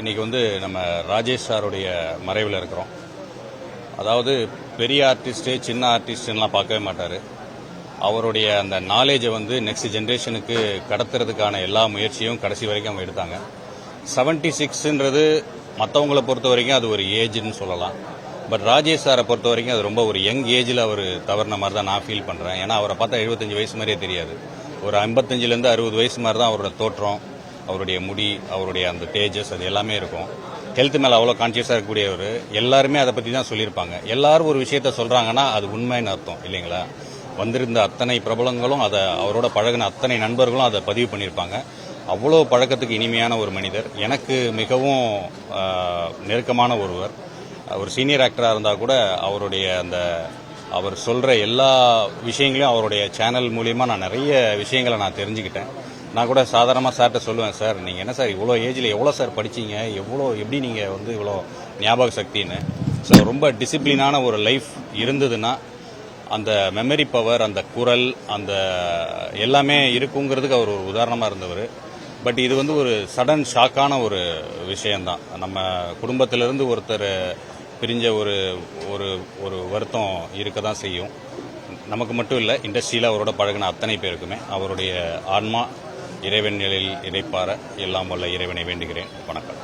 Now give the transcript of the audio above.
இன்னைக்கு வந்து நம்ம ராஜேஷ் சாருடைய மறைவில் இருக்கிறோம். அதாவது பெரிய ஆர்டிஸ்ட்டு சின்ன ஆர்டிஸ்ட்லாம் பார்க்கவே மாட்டார். அவருடைய அந்த நாலேஜை வந்து நெக்ஸ்ட் ஜென்ரேஷனுக்கு கடத்துறதுக்கான எல்லா முயற்சியும் கடைசி வரைக்கும் அவங்க எடுத்தாங்க. செவன்டி சிக்ஸ்ன்றது மற்றவங்கள பொறுத்த வரைக்கும் அது ஒரு ஏஜ்னு சொல்லலாம். பட் ராஜேஷ் சாரை பொறுத்த வரைக்கும் அது ரொம்ப ஒரு யங் ஏஜில் அவர் தவறின மாதிரி தான் நான் ஃபீல் பண்ணுறேன் ஏன்னா அவரை பார்த்தா எழுபத்தஞ்சு வயசு மாதிரியே தெரியாது. ஒரு ஐம்பத்தஞ்சிலேருந்து அறுபது வயசு மாதிரி தான் அவரோட தோற்றம். அவருடைய முடி அவருடைய அந்த தேஜஸ் அது எல்லாமே இருக்கும். ஹெல்த் மேலே அவ்வளோ கான்சியஸாக இருக்கக்கூடியவர் எல்லாருமே அதை பற்றி தான் சொல்லியிருப்பாங்க. எல்லாரும் ஒரு விஷயத்த சொல்கிறாங்கன்னா அது உண்மைன்னு அர்த்தம் இல்லைங்களா? வந்திருந்த அத்தனை பிரபலங்களும் அதை அவரோட பழகின அத்தனை நண்பர்களும் அதை பதிவு பண்ணியிருப்பாங்க. அவ்வளோ பழக்கத்துக்கு இனிமையான ஒரு மனிதர். எனக்கு மிகவும் நெருக்கமான ஒருவர். ஒரு சீனியர் ஆக்டராக இருந்தால் கூட அவருடைய அந்த அவர் சொல்கிற எல்லா விஷயங்களையும் அவருடைய சேனல் மூலியமாக நான் நிறைய விஷயங்களை நான் தெரிஞ்சுக்கிட்டேன். நான் கூட சாதாரணமாக சார்கிட்ட சொல்லுவேன் சார் நீங்கள் என்ன சார் இவ்வளோ ஏஜில் எவ்வளோ சார் படிச்சீங்க? எவ்வளோ எப்படி நீங்கள் வந்து இவ்வளோ ஞாபக சக்தின்னு? ஸோ ரொம்ப டிசிப்ளினான ஒரு லைஃப் இருந்ததுன்னா அந்த மெமரி பவர் அந்த குரல் அந்த எல்லாமே இருக்குங்கிறதுக்கு அவர் ஒரு உதாரணமாக இருந்தவர். பட் இது வந்து ஒரு சடன் ஷாக்கான ஒரு விஷயந்தான் நம்ம குடும்பத்திலேருந்து ஒருத்தர் பிரிஞ்ச ஒரு ஒரு ஒரு வருத்தம் இருக்க தான் செய்யும். நமக்கு மட்டும் இல்லை இண்டஸ்ட்ரியில் அவரோட பழகின அத்தனை பேருக்குமே. அவருடைய ஆன்மா இறைவன் நிலையில் இறைப்பார எல்லாம் வல்ல இறைவனை வேண்டுகிறேன். வணக்கம்.